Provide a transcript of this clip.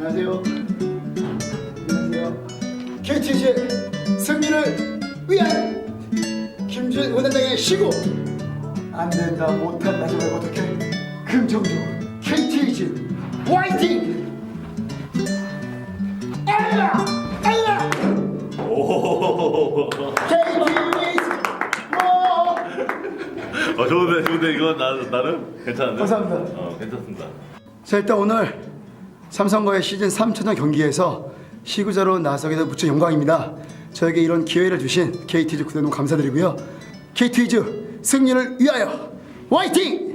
안녕하세요. 안녕하세요. KTG 승리를 위한 김준 원단장의 시구 안 된다 못한다 하지 말고 어떻게 긍정적으로 KTG 화이팅! 알라! 알라! 오. KTG 뭐! 어 좋은데 좋은데 이거 나 나름 괜찮은데. 감사합니다. 어 괜찮습니다. 자 일단 오늘 삼성과의 시즌 3차전 경기에서 시구자로 나서게 돼서 무척 영광입니다. 저에게 이런 기회를 주신 KT즈 구단 너무 감사드리고요. KT즈 승리를 위하여 화이팅!